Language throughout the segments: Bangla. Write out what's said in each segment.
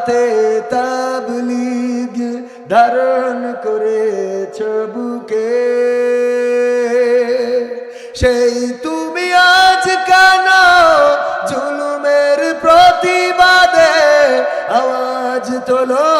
দাওয়াতে তাবলিগ ধারণ করেছ বুকে। সেই তুমি আজ কেন জুলুমের প্রতিবাদে আওয়াজ তোলো?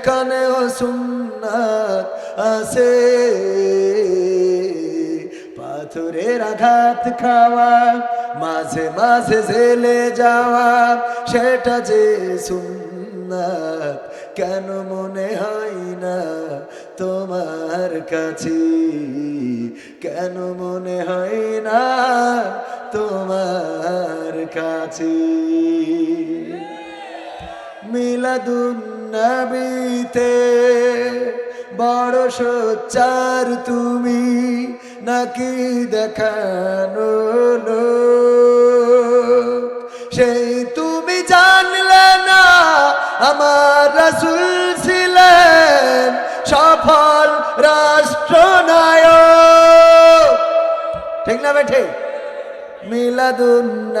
সেখানেও সুন্নাত আছে। পাথরের আঘাত খাওয়া, মাঝে মাঝে জেলে যাওয়া, সেটা যে সুন্নাত, কেন মনে হয় না তোমার কাছে? কেন মনে হয় না তোমার কাছে? মিলাদুন্নবীতে বড় সোচ্চার তুমি নাকি দেখানো সেই তুমি জানলে না আমার রাসুল ছিলেন সফল রাষ্ট্রনায়ক। ঠিক না বেঠে? মিলাদুন্নবীতে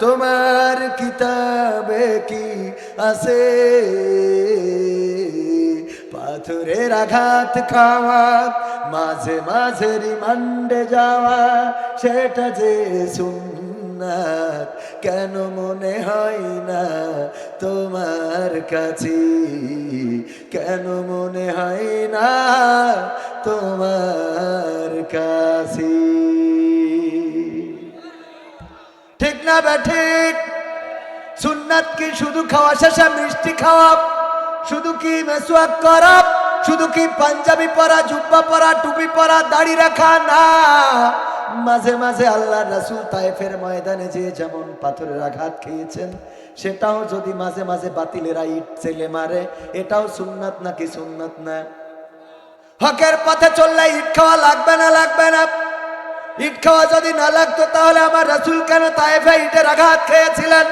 তোমার কিতাবে কি আছে? পাথরের আঘাত খাওয়া, মাঝে মাঝে রিমান্ডে যাওয়া, সেটা যে সুন্নাত, কেন মনে হয় না তোমার কাছে? কেন মনে হয় না তোমার কাছে? না বে ঠিক? সুন্নাত কি শুধু খাওয়া শেষে মিষ্টি খাওয়া? শুধু কি মেসুয়াক করা? শুধু কি পাঞ্জাবি পরা, জুব্বা পরা, টুপি পরা, দাড়ি রাখা? না। মাঝে মাঝে আল্লাহ রাসুল তাইফের ময়দানে যে যেমন পাথরের আঘাত খেয়েছেন, সেটাও যদি মাঝে মাঝে বাতিলেরা ইট ছেলে মারে, এটাও সুন্নাত নাকি সুন্নাত না? হকের পথে চললে ইট খাওয়া লাগবে না লাগবে না। ইট খাওয়া যদি না লাগতো, তাহলে আমার রাসুল কেন তাইফে ইটের আঘাত খেয়েছিলেন?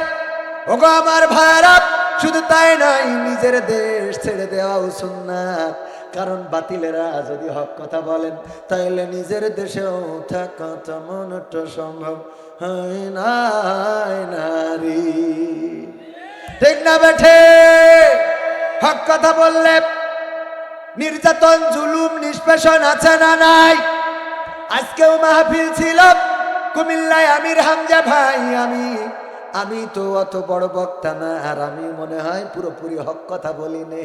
ওগো আমার ভাইরা শুধু তাই নাই নিজের দেশ ছেড়ে দেওয়াও সুন্নাত। কারণ বাতিলেরা যদি হক কথা বলেন, তাইলে নিজের দেশেও থাকা তেমন একটা সম্ভব হয় না নারী ঠিক না বেঠে? হক কথা বললে নির্যাতন, জুলুম, নিষ্পেষণ আছে না নাই? আজকেও মাহফিল ছিল। কুমিল্লায় আমির হামজা ভাই, আমি আমি তো অত বড় বক্তা না, আর আমি মনে হয় পুরোপুরি হক কথা বলি নে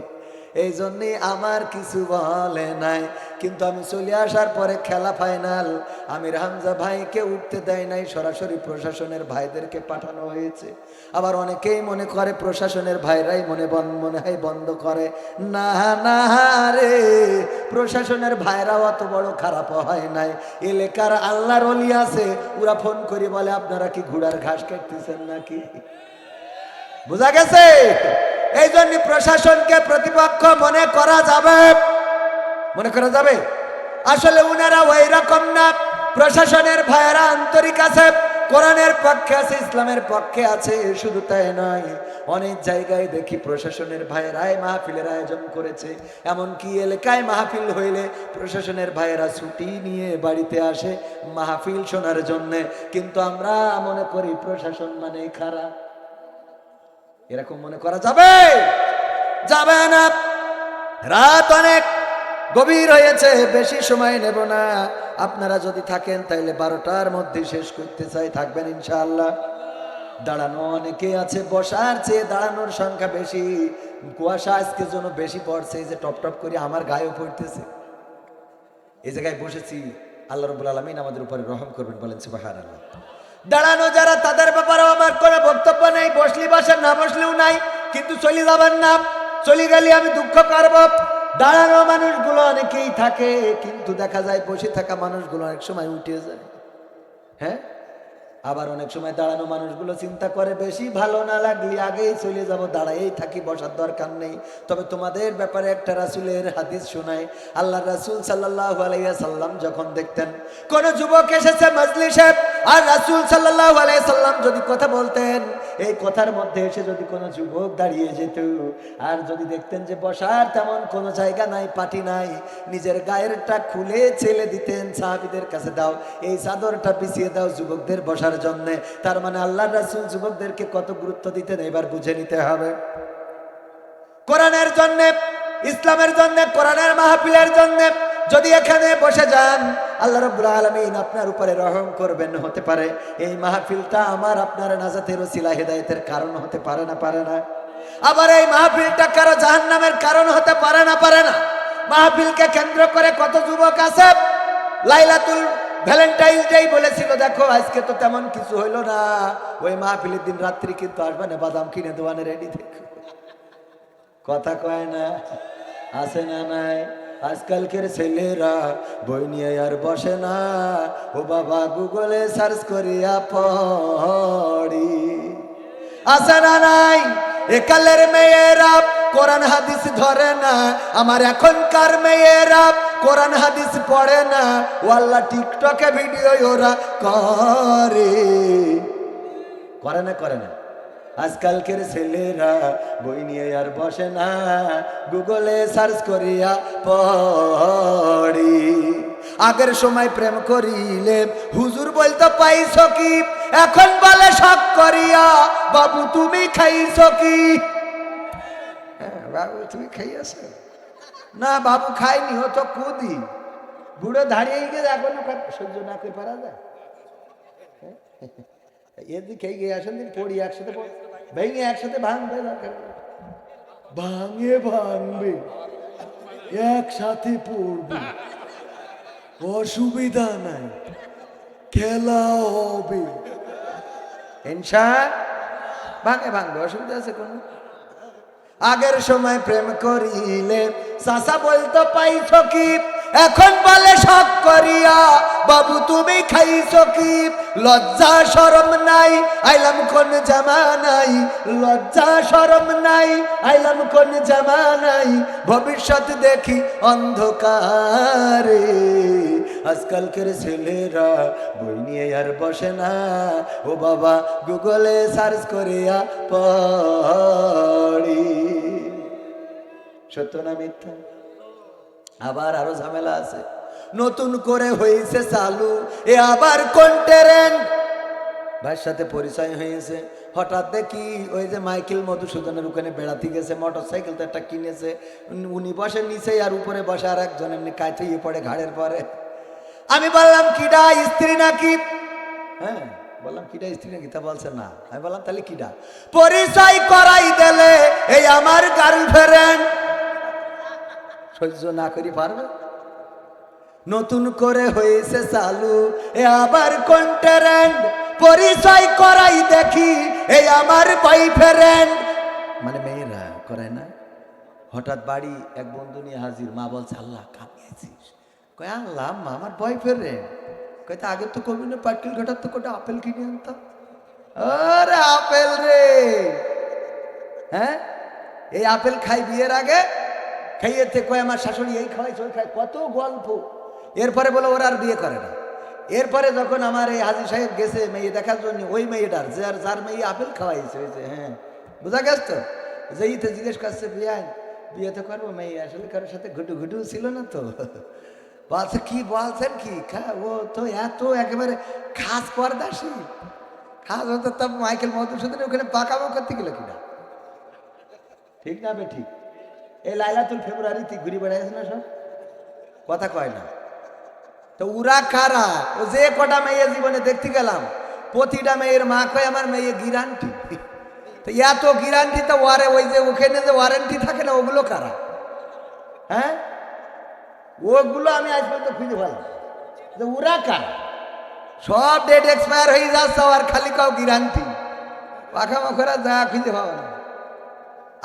এই জন্যে আমার কিছু বলে নাই। কিন্তু আমি চলে আসার পরে খেলা ফাইনাল আমির হামজা ভাইকে উঠতে দেয় নাই, সরাসরি প্রশাসনের ভাইদেরকে পাঠানো হয়েছে। আবার অনেকেই মনে করে প্রশাসনের ভাইরাই মনে মনে হয় বন্ধ করে। না না রে, প্রশাসনের ভাইরা অত বড় খারাপ হয় নাই। এলাকার আল্লাহর অলি আছে, ওরা ফোন করে বলে, আপনারা কি ঘোড়ার ঘাস কাটতেছেন নাকি? বোঝা গেছে? এই জন্য প্রশাসনকে প্রতিপক্ষ মনে করা যাবে। মনে করা যাবে? আসলে উনারা ওই রকম না। প্রশাসনের ভাইয়েরা আন্তরিক আছে, কোরআনের পক্ষে আছে, ইসলামের পক্ষে আছে, শুধু তাই নয়। অনেক জায়গায় দেখি প্রশাসনের ভাইয়েরাই মাহফিলের আয়োজন করেছে। এমনকি এলাকায় মাহফিল হইলে প্রশাসনের ভাইয়েরা ছুটি নিয়ে বাড়িতে আসে মাহফিল শোনার জন্যে। কিন্তু আমরা মনে করি প্রশাসন মানে খারাপ। এরকম মনে করা যাবে? যাবে না। রাত অনেক। গভীর হয়েছে, বেশি সময় নেব না। আপনারা যদি থাকেন, তাইলে বারোটার মধ্যে শেষ করতে চাই। থাকবেন ইনশাআল্লাহ। দাঁড়ানো অনেকে আছে, বসার চেয়ে দাঁড়ানোর সংখ্যা বেশি। কুয়াশা আজকের জন্য বেশি পড়ছে যে টপ টপ করে আমার গায়েও পড়তেছে। এই জায়গায় বসেছি। আল্লাহ রবুল আলমিন আমাদের উপরে রহম করবেন, বলেন সুবাহার আল্লাহ দাঁড়ানো যারা তাদের ব্যাপারেও আমার কোনো বক্তব্য নেই, বসলি বাসেন, না বসলেও নাই, কিন্তু চলে যাবেন না। চলে গেলে আমি দুঃখ করব দাঁড়ানো মানুষগুলো অনেকেই থাকে, কিন্তু দেখা যায় বসে থাকা মানুষগুলো অনেক সময় উঠে যায়। হ্যাঁ? আবার অনেক সময় দাঁড়ানো মানুষগুলো চিন্তা করে, বেশি ভালো না লাগলে আগেই চলে যাব দাঁড়াই থাকি, বসার দরকার নেই। তবে তোমাদের ব্যাপারে একটা রাসুলের হাদিস শোনায় আল্লাহ রাসুল সাল্লাহ আলাইয়া সাল্লাম যখন দেখতেন, কোন যুবক এসেছে মজলিসে আর রাসুল সাল্লাহ সাল্লাম যদি কথা বলতেন, এই কথার মধ্যে এসে যদি কোনো যুবক দাঁড়িয়ে যেত, আর যদি দেখতেন যে বসার তেমন কোনো জায়গা নাই, পাটি নাই, নিজের গায়েরটা খুলে ছেলে দিতেন, সাহাবিদের কাছে দাও, এই চাদরটা পিছিয়ে দাও যুবকদের বসার জন্যে। তার মানে আল্লাহ রাসুল যুবকদেরকে কত গুরুত্ব দিতেন, এবার বুঝে নিতে হবে। কোরআনের জন্যে, ইসলামের জন্যে, কোরআনের মাহফিলের জন্য যদি এখানে বসে যান, আল্লাহ রব্বুল আলমিন আপনার উপরে রহম করবেন, হতে পারে। এই মাহফিলটা আমার, আপনার নাজাতের ওসিলা হেদায়েতের কারণ হতে পারে না পারে না। আবার এই মাহফিলটা কারও জাহান্নামের কারণ হতে পারে না পারে না। মাহফিলকে কেন্দ্র করে কত যুবক আছে? লাইলাতুল ভ্যালেন্টাইন্স ডে বলেছিল, দেখো, আজকে তো তেমন কিছু হইল না। ওই মাহফিলের দিন রাত্রি কিন্তু আসবে না, বাদাম কিনে দোয়ানে রেডি দেখো কথা কয় না? আছে না নাই? আজকালকের ছেলেরা বই নিয়ে আর বসে না। ও বাবা গুগলে সার্চ করিয়া পড়ি। আছে না নাই? একালের মেয়েরা কোরআন হাদিস ধরে না। আমার এখনকার মেয়েরা কোরআন হাদিস পড়ে না। ও আল্লাহ টিকটকে ভিডিও ওরা করে। করে না করে না। আজকালকের ছেলেরা বই নিয়ে আর বসে না গুগলে সার্চ করিয়া পড়ি আগের সময় প্রেম করিলে হুজুর বলতে পাইছ কি এখন বলে শখ করিয়া বাবু তুমি খাইছ কি হ্যাঁ, বাবু তুমি খাইয়াছ না বাবু খাইনি ও তো কুদি বুড়ো দাঁড়িয়ে গিয়ে এখনও সহ্য না করে পারা যায় এদিকে গিয়ে আসেন দিন পড়ি একসাথে পড় ভেঙে একসাথে ভাঙবে ভাঙে ভাঙবে, একসাথে পড়বে। অসুবিধা নাই, খেলা হবে। ইনশা, ভাঙে ভাঙবে, অসুবিধা আছে কোনো? আগের সময় প্রেম করিলে চাষা বলতো, পাইছ কি? এখন বলে সব করিয়া, বাবু, তুমি খাইছ কি? লজ্জা সরম নাই। আইলাম কোন জামা নাই। লজ্জা সরম নাই। আইলাম কোন জামা নাই। ভবিষ্যৎ দেখি অন্ধকারে। আজকালকের ছেলেরা বই নিয়ে আর বসে না। ও বাবা, গুগলে সার্চ করিয়া পড়ি। সত্য না মিথ্যা? আবার আরও ঝামেলা আছে। নতুন করে হয়েছে চালু, এ আবার কোন ট্রেন্ড ভাইয়ের সাথে পরিচয় হয়েছে। হঠাৎ দেখি ওই যে মাইকেল মধুসূদনের ওখানে বেড়াতে গেছে মোটর সাইকেল তো একটা কিনেছে। উনি- বসে নিচে আর উপরে বসে আর একজন এমনি ইয়ে পড়ে ঘাড়ের পরে। আমি বললাম, কিডা, স্ত্রী নাকি? হ্যাঁ বললাম, কিডা, স্ত্রী নাকি? তা বলছে, না। আমি বললাম, তাহলে কিডা? পরিচয় করাই দিলে এই আমার গার্লফ্রেন্ড সহ্য না করি পারবে? নতুন করে হয়েছে চালু। এ আবার কন্টেরেন্ট পরিচয় করাই দেখি এই আমার বয়ফ্রেন্ড মানে মেয়েরা করে না? হঠাৎ বাড়ি এক বন্ধু নিয়ে হাজির, মা বলছে, আল্লাহ কামিয়েছিস কয়, আল্লাহ মা আমার বয়ফ্রেন্ড কয়, তা আগে তো কবি না পাটকিল ঘটার তো কোটা আপেল কিনে আনতাম? আরে, আপেল রে! হ্যাঁ? এই আপেল খাই বিয়ের আগে? খাইয়েতে কয়, আমার শাশুড়ি এই খাওয়াইছে, ওই খাই কত গল্প। এরপরে বলে, ওরা আর বিয়ে করে না। এরপরে যখন আমার এই হাজি সাহেব গেছে মেয়ে দেখার জন্য, ওই মেয়েটার, যে আর, যার মেয়ে আপেল খাওয়াইছে হয়েছে হ্যাঁ বোঝা গেছ তো? যে ইতে জিজ্ঞেস করছে বিয়ে বিয়ে তো করব মেয়ে, আসলে কারোর সাথে ঘুটু ঘুটু ছিল না তো? বলছে, কি বলছেন কি? ও তো এত একেবারে খাস পর্দাসী। খাস হতো তব মাইকেল মধুসূদন ওখানে পাকাবো করতে গেল কিনা? ঠিক না বে, ঠিক। এই লাইলাতুল ফেব্রুয়ারি ফেব্রুয়ারিতে ঘুরে বেড়াইছে না সব? কথা কয় না। তো উরা কারা ও যে কটা মেয়ে জীবনে দেখতে গেলাম, প্রতিটা মেয়ের মা কয়, আমার মেয়ে গিরান্টি তো এত গিরান্টি তো ওয়ারে, ওই যে ওখানে যে ওয়ারেন্টি থাকে না, ওগুলো কারা? হ্যাঁ? ওগুলো আমি আজ পর্যন্ত খুঁজে পেলাম যে উরা কারা? সব ডেট এক্সপায়ার হয়ে যাচ্ছে, আর খালি কাউ গ্যারান্টি পাখা মাখরা যা খুঁজে না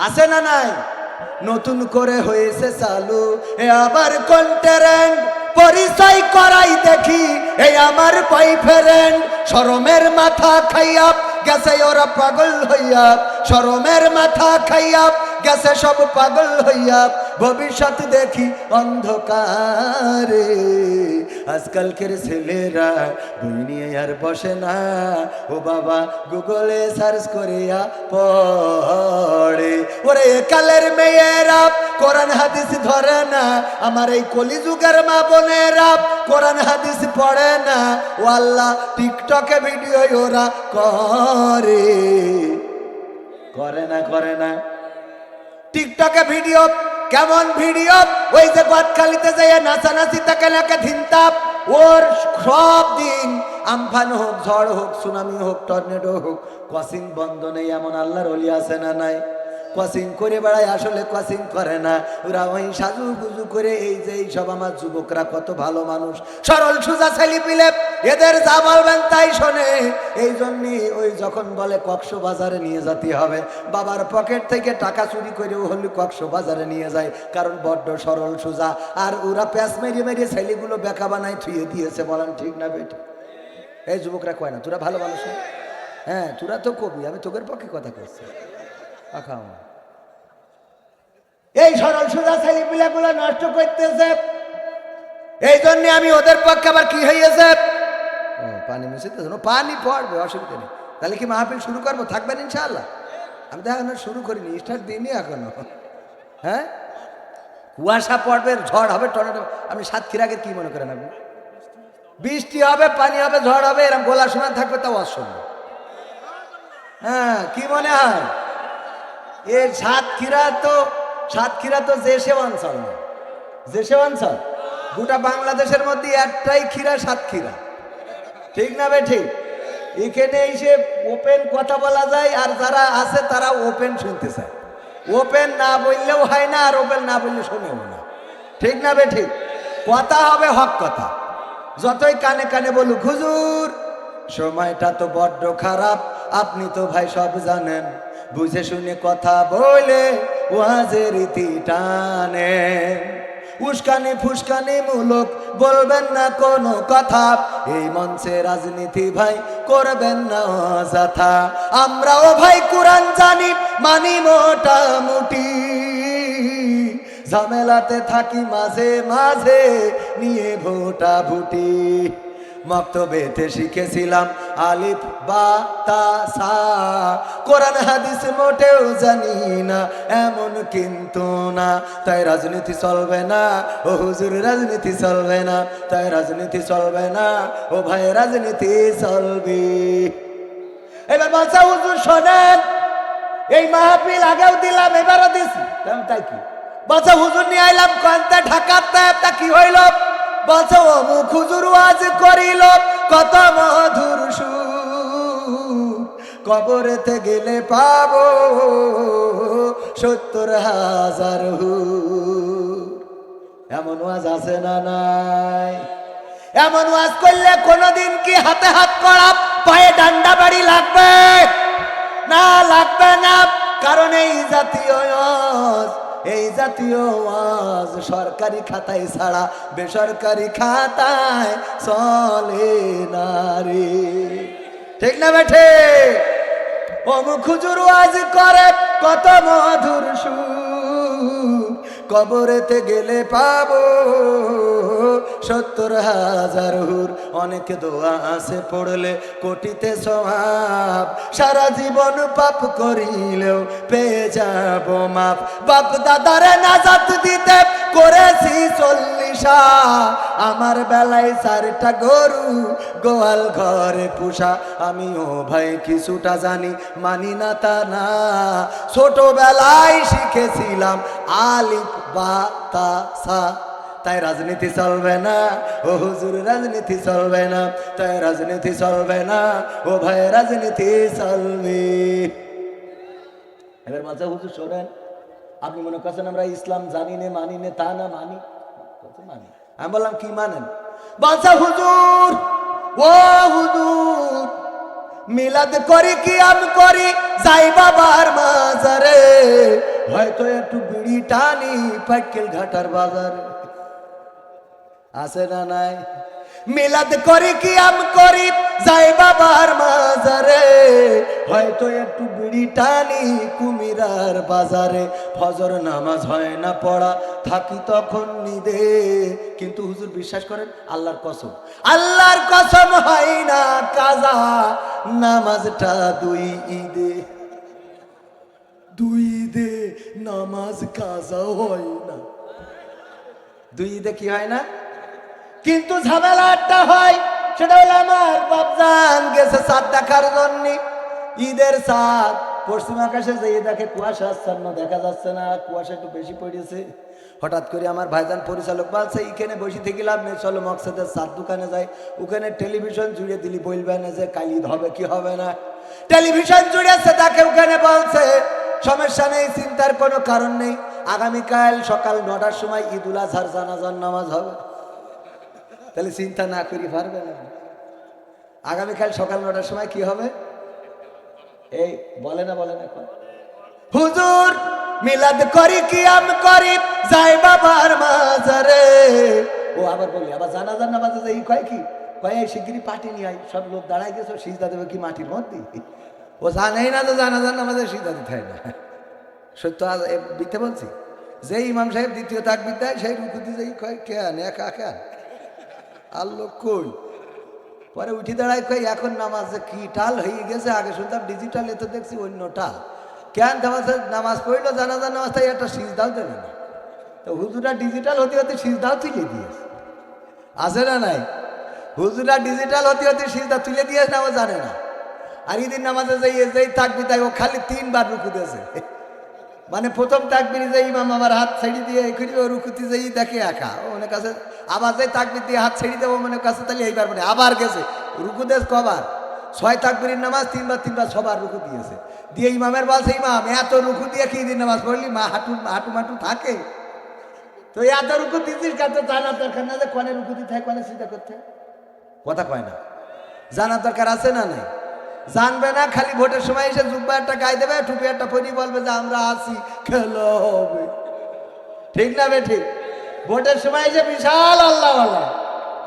আছে না নাই? নতুন করে হয়েছে চালু। এ আবার কন্টারেন্ট পরিচয় করাই দেখি এই আমার পাই বয়ফ্রেন্ড শরমের মাথা খাইয়া গেছে ওরা পাগল হইয়া শরমের মাথা খাইয়া গেছে সব পাগল হইয়া। ভবিষ্যৎ দেখি অন্ধকারে। আজকালকের ছেলেরা বই নিয়ে আর বসে না। ও বাবা গুগলে সার্চ করিয়া পড়ে। ওরে কালের মেয়েরা, কোরআন হাদিস ধরে না। আমার এই কলিযুগের মা বোনেরা, কোরআন হাদিস পড়ে না। ও আল্লাহ টিকটকে ভিডিও ওরা করে। করে না করে না। টিকটকে ভিডিও, কেমন ভিডিও? ওই যে গদখালিতে যাই নাচানাচি, তাকে লেখে ধিনতাপ। ওর সব দিন আমফান হোক, ঝড় হোক, সুনামি হোক, টর্নেডো হোক কসিং বন্ধ নেই, এমন আল্লাহর অলি আছে না নাই? কসিং করে বেড়ায়, আসলে কসিং করে না। ওরা ওই সাজু গুজু করে, এই যে এই সব আমার যুবকরা কত ভালো মানুষ। সরল সুজা ছেলি পিলে, এদের যা বলবেন তাই শোনে। এই জন্যই ওই যখন বলে কক্স বাজারে নিয়ে যেতে হবে, বাবার পকেট থেকে টাকা চুরি করে হলে কক্স বাজারে নিয়ে যায়। কারণ বড্ড সরল সুজা। আর ওরা প্যাঁচ মেরিয়ে মেরিয়ে ছেলেগুলো বেকা বানায় থুয়ে দিয়েছে, বলেন ঠিক না বেটি? এই যুবকরা কয় না, তোরা ভালো মানুষ হ্যাঁ তোরা তো কবি, আমি তোদের পক্ষে কথা করছি। এই সরল সোজা ছেলেপিলাগুলো নষ্ট করতেছে। এই জন্য আমি ওদের পক্ষে আবার কি হইয়াছে? পানি মিশিতেছে না, পানি পড়বে, অসুবিধা নেই। তাহলে কি মাহফিল শুরু করব? থাকবেন ইনশাআল্লাহ? আমি তো শুরু করিনি, স্টার্ট দিইনি এখনও। হ্যাঁ? কুয়াশা পড়বে, ঝড় হবে টর্নেডো আপনি সাতক্ষীরাকে কি মনে করেন আপনি? বৃষ্টি হবে, পানি হবে, ঝড় হবে এরকম গোলা সমান থাকবে, তাও অসম্ভব। হ্যাঁ কি মনে হয়? এ সাতক্ষীরা তো সাতক্ষীরা তো দেশে অঞ্চল না। দেশে অঞ্চল গোটা বাংলাদেশের মধ্যে একটাই ক্ষীরা সাতক্ষীরা ঠিক না বে ঠিক? এখানে এসে ওপেন কথা বলা যায়, আর যারা আছে তারা ওপেন শুনতে চায় ওপেন না বললেও হয় না, আর ওপেন না বললে শোনেও না। ঠিক না বে ঠিক? কথা হবে হক কথা। যতই কানে কানে বলুক, হুজুর, সময়টা তো বড্ড খারাপ। আপনি তো ভাই সব জানেন। বুঝে শুনে কথা বলে ওয়াজের রীতি টানে উস্কানি ফুসকানি মূলক, বলবেন না কোনো কথা। এই মঞ্চে রাজনীতি ভাই করবেন না অযথা। আমরাও ভাই কোরআন জানি, মানি মোটামুটি ঝামেলাতে থাকি মাঝে মাঝে, নিয়ে ভোটা ভুটি। মক্তবেতে শিখেছিলাম আলিফ, বা, তা, সা। কোরআন, হাদিস মোটেও জানি না, এমন কিন্তু না। তাই রাজনীতি চলবে না, ও হুজুর, রাজনীতি চলবে না। তাই রাজনীতি চলবে না, ও ভাই, রাজনীতি চলবে। এবার বাচ্চা হুজুর শোনেন, এই মাহফিল আগেও দিলাম, এবারও দিছি। তাই কি? বলছে হুজুর নিয়ে আইলাম কন্তে ঢাকাতে, তা কি হইল? অমুক হুজুর ওয়াজ করিল, কত মধুর সুর। কবরেতে গেলে পাবো সত্তর হাজার এমন ওয়াজ আছে না নাই? এমন ওয়াজ করলে কোনোদিন কি হাতে হাত করা, পায়ে ডান্ডা বাড়ি লাগবে? না লাগবে না, কারণ এই জাতীয় এই জাতীয় ওয়াজ সরকারি খাতায় ছাড়া বেসরকারি খাতায় চলে না রে। ঠিক না বেঠে অমুক হুজুর ওয়াজ করে কত মধুর সুর। কবরেতে গেলে পাবো সত্তর হাজার হুর। অনেক দোয়া আছে পড়লে কোটিতে সমাপ সারা জীবন পাপ করিলেও পেয়ে যাব মাপ। বাপ দাদারে নাজাত দিতে করেছি চল্লিশা। আমার বেলায় চারটা গরু, গোয়াল ঘরে পুষা। আমিও ভাই কিছুটা জানি, মানি না তা না। ছোটবেলায় শিখেছিলাম আলিফ বা তা সা। তাই রাজনীতি চলবে না। ও হুজুর, রাজনীতি চলবে না। তাই রাজনীতি চলবে না। ও ভাই, রাজনীতি চলবে। এবার মাঝে হুজুর শোনেন, আপনি মনে করছেন আমরা ইসলাম জানি নে, মানি নে, তা না মানি? মানি? আমি বললাম, কি মানেন? বাচ্চা হুজুর, ও হুজুর, মিলাদ করি কি আমি করি? যাই বাবার মাজারে হয়তো একটু বিড়ি টানি, পাইকেল ঘাটার বাজারে। আছে না নাই? মিলাদ করি কি আম করি? যাই বাবার মাজারে। হয়তো একটু বিড়ি টানি কুমিরার বাজারে। ফজর নামাজ হয় না পড়া, থাকি তখন নিদে। কিন্তু হুজুর বিশ্বাস করেন, আল্লাহর কসম। আল্লাহর কসম হয় না কাজা, নামাজটা দুই ঈদে। দুই ঈদে নামাজ কাজা হয় না। দুই ঈদে কি হয় না? কিন্তু ঝামেলাটা হয়, সেটা হলো আমার বাপজান গেছে চাঁদ দেখার জন্য। ঈদের চাঁদ পশ্চিম আকাশে যে দেখে কুয়াশা আচ্ছন্ন, দেখা যাচ্ছে না, কুয়াশা একটু বেশি পড়েছে। হঠাৎ করে আমার ভাইজান পরিচালক বলছে, এইখানে বসে থেকে লাভ নেই চলো মকসদের চাঁদ দোকানে যাই। ওখানে টেলিভিশন জুড়ে দিলি বলবে না যে, কালি হবে, কি হবে না? টেলিভিশন জুড়েছে তাকে ওখানে বলছে, সমস্যা নেই, চিন্তার কোনো কারণ নেই। আগামীকাল সকাল নটার সময় ঈদুল আজহার জানাজার নামাজ হবে। তাহলে চিন্তা না করি, পারবে না। আগামীকাল সকাল নটার সময় কি হবে? এই, বলে না বলে না হুজুর, মিলাদ করি কি আম করি, যাই বাবার মাজারে। ও আবার বলি, আবার জানাজার নামাজে যাই কয় কি? কয়, এই শিগগিরি পাটি নিয়ে আই সব লোক দাঁড়াই গেছে, সিজদা দেবে কি মাটির মধ্যে? ও জানেই না তো জানা জানাজার নামাজে সিজদা দিতে হয় না। সত্য আজ দিতে বলছি? যে ইমাম সাহেব দ্বিতীয় তাকবির দেয়, সেই রুকুতি যাই কয় কেন একা কেন আল্লো কই? পরে উঠি দাঁড়ায় কই, এখন নামাজে কি টাল হয়ে গেছে? আগে শুনতাম ডিজিটাল এতে দেখছি অন্য টাল। কেন নামাজে নামাজ পড়ল, জানাজার নামাজ, তাই একটা সিজদাও দেবে না। তো হুজুরা ডিজিটাল হতে হতে সিজদাও তুলে দিয়েছে। আছে না নাই? হুজুরা ডিজিটাল হতে হতে সিজদা তুলে দিয়েছে না ও জানে না। আর ঈদের নামাজে যাই যেই থাকবি তাই ও খালি তিনবার রুকু দিয়েছে। মানে প্রথম তাকবির যে ইমাম আমার হাত ছেড়ে দিয়ে এখনই ও রুকুতি যেই দেখে একা। ও মনে কাছে আবার যে তাকবির দিয়ে হাত ছেড়ে দেবো মনে কাছে তাহলে এইবার মানে আবার গেছে। রুকু দেশ কবার? ছয় তাকবিরের নামাজ, তিনবার তিনবার সবার রুকু দিয়েছে। দিয়ে ইমামের বলছে, ইমাম, এত রুকু দিয়ে কি দিন নামাজ পড়লি? মা হাঁটু হাঁটু মাটু থাকে? তো এত রুকু কেন? তো জানার দরকার না যে কনে রুকু দিতে হয়, কনে চিন্তা করতে কথা কয় না। জানার দরকার আছে না নাই? জানবে না, খালি ভোটের সময় এসে জুব্বা একটা গাই দেবে, টুপি একটা পরি বলবে যে, আমরা আছি, খেলো হবে। ঠিক না বে ঠিক? ভোটের সময় এসে বিশাল আল্লাহওয়ালা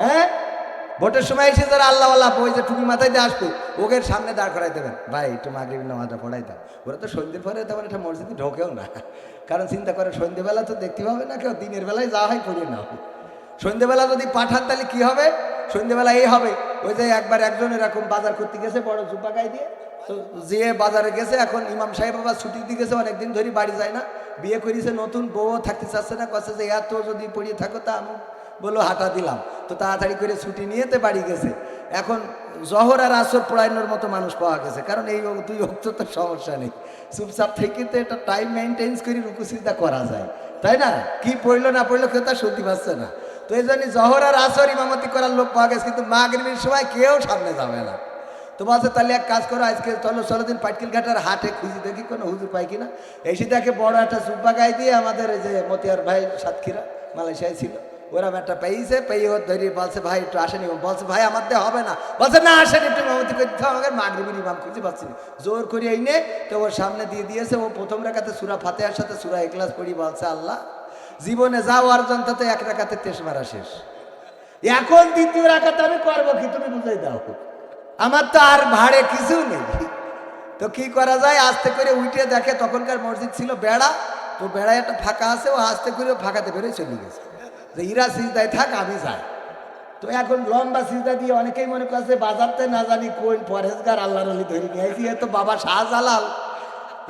হ্যাঁ? ভোটের সময় এসে যারা আল্লাহওয়ালা ওই যে টুপি মাথায় দিয়ে আসবে ওকে সামনে দাঁড় করাই দেবেন। ভাই, একটু মাগরিব নামাজটা পড়াই দাও ওরা তো সন্ধ্যের পরে তেমন একটা মসজিদে ঢোকেও না। কারণ চিন্তা করে, সন্ধ্যেবেলা তো দেখতে পাবে না কেউ, দিনের বেলায় যা হয় পড়িয়ে নাও। সন্ধ্যেবেলা যদি পাঠান, তাহলে কী হবে? সন্ধ্যেবেলা এই হবে, ওই যে একবার একজন এরকম বাজার করতে গেছে, বড় জুব্বা গায়ে দিয়ে তো যেয়ে বাজারে গেছে, এখন ইমাম সাহেব বাবা ছুটি দিয়ে গেছে, অনেকদিন ধরে বাড়ি যায় না। বিয়ে করেছে, নতুন বউ থাকতে চাচ্ছে না কাছে যে, এত যদি পড়িয়ে থাকো তা আমি বলল হাঁটা দিলাম। তো তাড়াতাড়ি করে ছুটি নিয়ে তো বাড়ি গেছে। এখন জহর আর আসর পড়ানোর মতো মানুষ পাওয়া গেছে। কারণ এই দুই অক্ত তো সমস্যা নেই। চুপচাপ থেকে তো একটা টাইম মেনটেন্স করে রুকুসিদা করা যায়। তাই না? কি পড়ল না পড়ল কেউ তার সত্যি পাচ্ছে না। তো এই জন্য জহর আর আসর ইমামতি করার লোক পাওয়া গেছে, কিন্তু মাগরিবের সময় কেউ সামনে যাবে না। তো বলছে তাহলে এক কাজ করো, আজকে চলো ষোলো দিন পাটকিল ঘাটার হাটে খুঁজি দেখি কোনো হুজুর পাই কিনা। এসে দেখে বড় একটা সুব্বা গায়ে দিয়ে আমাদের এই যে মতিয়ার ভাই, সাতক্ষীরা, মালয়েশিয়ায় ছিল। ওরা একটা পেয়েছে, পেয়ে ওর ধরে বলছে, ভাই, একটু আসেনি। বলছে, ভাই, আমার দিয়ে হবে না। বলছে, না আসেনি। একটু ইমামতি করতে আমাকে। মাগরিবের ইমাম খুঁজে পাচ্ছি। জোর করে এই নে, তো ওর সামনে দিয়ে দিয়েছে। ও প্রথম রেখাতে সুরা ফাতেহার সাথে সুরা এক্লাস পড়ি, বলছে, আল্লাহ, জীবনে যাও অর্জন, তাতে এক রেখাতে তেস মারা শেষ। এখন দ্বিতীয় রাখাতে আমি করব কি? তুমি বুঝাই দাও। আমার তো আর ভাড়ে কিছু নেই। তো কি করা যায়? আস্তে করে উঠে দেখে তখনকার মসজিদ ছিল বেড়া। তো বেড়ায় একটা ফাঁকা আছে, ও আস্তে করে ফাঁকাতে বেরোয় চলে গেছে। যে ইরা সিজদায় থাক, আমি যাই। তো এখন লম্বা সিজদা দিয়ে অনেকেই মনে করছে, বাজারতে না জানি কোন পরেশগার আল্লাহর আলী ধরে নিয়ে আইছি। এ তো বাবা শাহজালাল।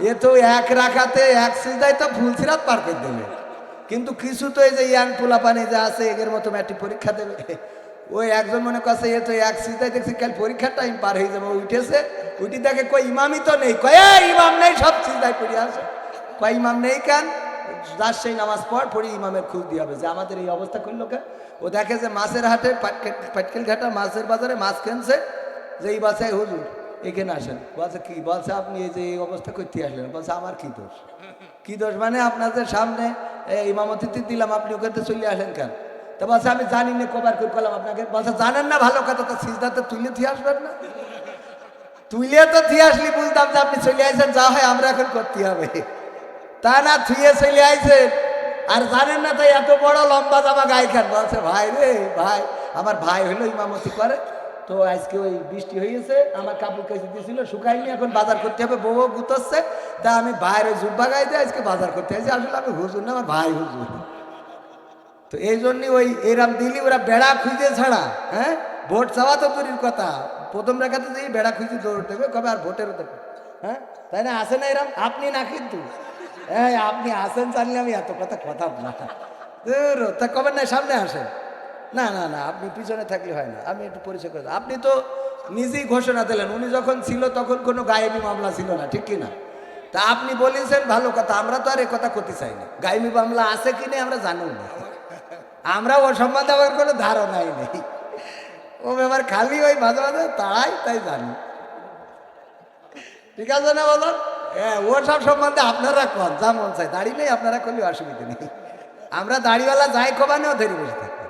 এ তো এক রাখাতে, এক সিজদায় তো ফুল সিরাত পার করে দেবে। কিন্তু কিছু তো এই যে ইয়াং পোলা পানি যে আছে এগের মতো ম্যাট্রিক পরীক্ষা দেবে। ওই একজন মনে করছে, এ তো এক সিজদায় দেখছি কাল পরীক্ষার টাইম পার হয়ে যাবে। উঠেছে, উঠি দেখে কই ইমামই তো নেই। কয় ইমাম নেই, সব সিজদায় পড়ে আসে কয়, ইমাম নেই কেন? যার সেই নামাজ পড়, পড়ি ইমামের খুঁজ দিয়ে হবে যে, আমাদের এই অবস্থা করল কে ও দেখে যে, মাছের হাটে পাটকে- পাটকেল ঘাটা, মাছের বাজারে মাছ কিনছে। যে এই বাসায় হুজুর, এখানে আসেন। বলছে, কি? বলছে, আপনি এই যে এই অবস্থা করতে আসলেন। বলছে, আমার কি দোষ? কি দোষ মানে আপনাদের সামনে ইমামতিতে দিলাম, আপনি ওখানে চলে আসেন কেন? তা বলছে, আমি জানি না কবার করে করলাম আপনাকে। বলছে, জানেন না, ভালো কথা, তো সিজদাতে তুলে দিয়ে আসবেন না। তুইলে তো থিয়ে আসলি বুঝতাম যে আপনি চলে আইছেন, যা হয় আমরা এখন করতে হবে। তা না থুয়ে চলে আইছেন। আর জানেন না তাই এত বড় লম্বা জামা গায়ে খান বলছে, ভাই রে, ভাই, আমার ভাই হলো ইমামতি করে। তো আজকে ওই বৃষ্টি হয়েছে আমার কাপড় কেসে দিয়েছিল শুকাইনি এখন বাজার করতে হবে, বউ গুতচ্ছে। তা আমি বাইরে জুব্বা দিয়ে আজকে বাজার করতে আসছি আসলে আমি হুজুর না, আমার ভাই হুজুর। তো এই জন্যই ওই এরাম দিলি, ওরা বেড়া খুঁজে ছাড়া হ্যাঁ? ভোট চাওয়া তো দূরের কথা। প্রথম রেখাতে যেই বেড়া খুঁজে দৌড় দেবে, কবে আর ভোটেরও দেবে হ্যাঁ? তাই না? আসে না এরম? আপনি না কিন্তু। হ্যাঁ আপনি আসেন জানলে আমি এত কথা কথা না। তা কবে না সামনে আসেন না না না, আপনি পিছনে থাকলে হয় না। আমি একটু পরিচয় করে আপনি তো নিজেই ঘোষণা দিলেন, উনি যখন ছিল তখন কোনো গায়েবী মামলা ছিল না, ঠিক না? তা আপনি বলেছেন ভালো কথা, আমরা তো আর এ কথা করতে চাই না গায়েবী মামলা আছে কি নেই আমরা জানিও না। আমরা ও সম্বন্ধে আমার কোনো ধারণাই নেই। ও ব্যাপার খালি ওই মাঝে মাঝে তাড়াই তাই জানি। ঠিক আছে না বলো? হ্যাঁ ও সব সম্বন্ধে আপনারা কন? যা মন চাই দাড়ি নেই, আপনারা করলে অসুবিধা নেই। আমরা দাড়িওয়ালা যাই খোবানেও ধরে বসে থাকি।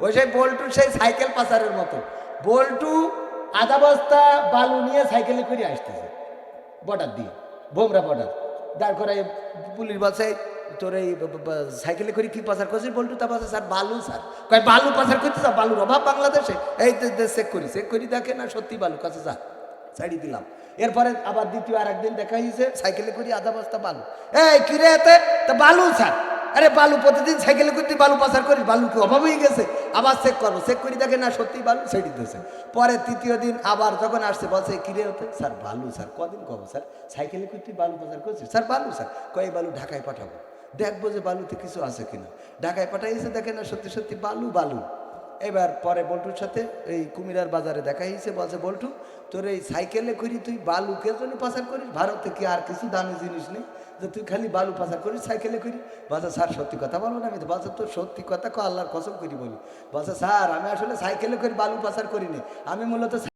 ওই সেই বল্টু, সেই সাইকেল পাচারের মতো। বল্টু আধা বস্তা বালু নিয়ে সাইকেলে করে আসতেছে। বর্ডার দিয়ে, বোমরা বর্ডার। দাঁড় করে পুলিশ বলছে তোর এই সাইকেলে করে কি পাচার করছিস বলটু তা বলছে স্যার, বালু, স্যার। কয়, বালু পাচার করতে স্যার বালুর অভাব বাংলাদেশে। এই চেক করি চেক করি, দেখে না সত্যি বালু কাছে যা। ছাড়ি দিলাম। এরপরে আবার দ্বিতীয় আর একদিন দেখা হয়েছে, সাইকেলে করি আধা বস্তা বালু। এই কিরে এতে? তা বালু, স্যার। আরে, বালু প্রতিদিন সাইকেলে করতে বালু পাচার করিস বালু কি অভাব হয়ে গেছে। আবার চেক করব চেক করি, দেখে না সত্যি বালু ছেড়ে দিতেছে পরে তৃতীয় দিন আবার যখন আসছে, বলছে কিরে হতে স্যার, বালু, স্যার, কদিন কব, স্যার? সাইকেলে করতে বালু পাচার করছিস? স্যার, বালু, স্যার। কয় বালু ঢাকায় পাঠাবো। দেখব যে বালুতে কিছু আছে কিনা। ঢাকায় পাঠাইছে দেখে না, সত্যি সত্যি বালু বালু। এবার পরে বল্টুর সাথে এই কুমিরার বাজারে দেখা হয়েছে, বলছে, বল্টু, তোর এই সাইকেলে করি তুই বালু কে জন্য পাচার করিস? ভারতে কি আর কিছু দামি জিনিস নেই? যে তুই খালি বালু পাচার করিস, সাইকেলে করি বলছে, স্যার, সত্যি কথা বলব না আমি তো। বলছে, তোর সত্যি কথা আল্লাহর কসম করি বলি। বলছে, স্যার, আমি আসলে সাইকেলে করে বালু পাচার করিনি আমি মূলত